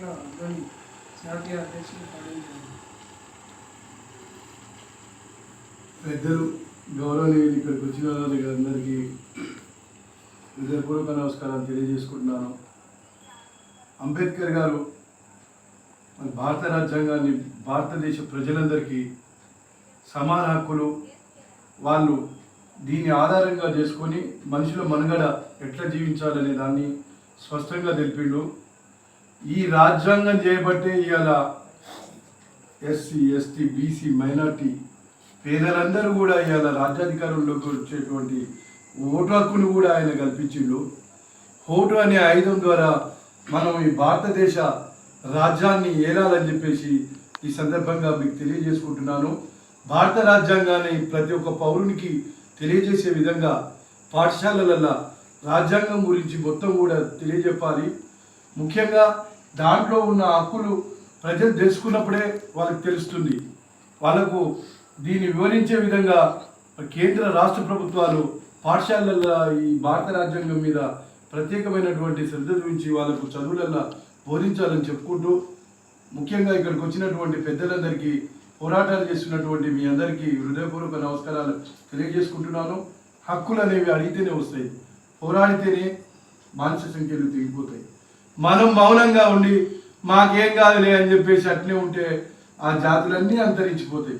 ధ్వని జాతీయ అధ్యక్షులు పాటించారు పెద్దలు గౌరవనీయులు ఇక్కడికి వచ్చిన వాళ్ళకి అందరికీ హృదయపూర్వక నమస్కారం తెలియజేసుకుంటున్నాను. అంబేద్కర్ గారు మన భారత రాజ్యాంగాన్ని భారతదేశ ప్రజలందరికీ సమాన హక్కులు వాళ్ళు దీన్ని ఆధారంగా చేసుకొని మనుషుల మనుగడ ఎట్లా జీవించాలనే దాన్ని స్పష్టంగా తెలిపిండు. ఈ రాజ్యాంగం చేయబట్టే ఇవాళ ఎస్సీ ఎస్టీ బీసీ మైనార్టీ పేదలందరూ కూడా ఇవాళ రాజ్యాధికారంలోకి వచ్చేటువంటి ఓటు హక్కును కూడా ఆయన కల్పించిండు. ఓటు అనే ఆయుధం ద్వారా మనం ఈ భారతదేశ రాజ్యాన్ని ఏలాలని చెప్పేసి ఈ సందర్భంగా మీకు తెలియజేసుకుంటున్నాను. భారత రాజ్యాంగాన్ని ప్రతి ఒక్క పౌరునికి తెలియజేసే విధంగా పాఠశాలలలో రాజ్యాంగం గురించి మొత్తం కూడా తెలియజెప్పాలి. ముఖ్యంగా దాంట్లో ఉన్న హక్కులు ప్రజలు తెలుసుకున్నప్పుడే వాళ్ళకి తెలుస్తుంది. వాళ్ళకు దీన్ని వివరించే విధంగా కేంద్ర రాష్ట్ర ప్రభుత్వాలు పాఠశాలల్లో ఈ భారత రాజ్యాంగం మీద ప్రత్యేకమైనటువంటి శ్రద్ధ గురించి వాళ్ళకు చదువులల్లో బోధించాలని చెప్పుకుంటూ ముఖ్యంగా ఇక్కడికి వచ్చినటువంటి పెద్దలందరికీ పోరాటాలు చేస్తున్నటువంటి మీ అందరికీ హృదయపూర్వక నమస్కారాలు తెలియజేసుకుంటున్నాను. హక్కులు అనేవి అడిగితేనే వస్తాయి పోరాడితేనే మానసిక సంఖ్యలు తిరిగిపోతాయి మనం మౌనంగా ఉండి మాకేం కాదులే అని చెప్పేసి అట్నే ఉంటే ఆ జాతులన్నీ అంతరించిపోతాయి.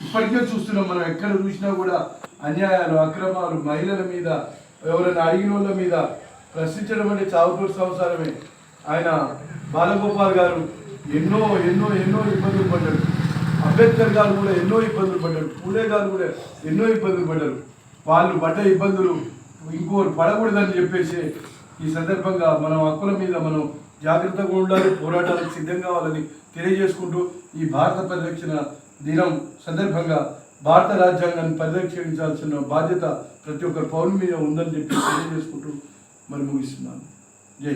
ఇప్పటికే చూస్తున్నాం మనం ఎక్కడ చూసినా కూడా అన్యాయాలు అక్రమాలు మహిళల మీద ఎవరైనా అడిగిన వాళ్ళ మీద ప్రశ్నించడం అంటే చావుకూరు సంసారమే. ఆయన బాలగోపాల్ గారు ఎన్నో ఎన్నో ఎన్నో ఇబ్బందులు పడ్డాడు. అంబేద్కర్ గారు కూడా ఎన్నో ఇబ్బందులు పడ్డాడు. పూలే గారు కూడా ఎన్నో ఇబ్బందులు పడ్డారు. వాళ్ళు పడ్డ ఇబ్బందులు ఇంకోరు పడకూడదని చెప్పేసి ఈ సందర్భంగా మనం హక్కుల మీద మనం జాగ్రత్తగా ఉండాలి పోరాటాలకు సిద్ధం కావాలని తెలియజేసుకుంటూ ఈ భారత పరిరక్షణ దినం సందర్భంగా భారత రాజ్యాంగాన్ని పరిరక్షించాల్సిన బాధ్యత ప్రతి ఒక్కరి పౌరుల మీద ఉందని చెప్పి తెలియజేసుకుంటూ మరి ముగిస్తున్నాను. జై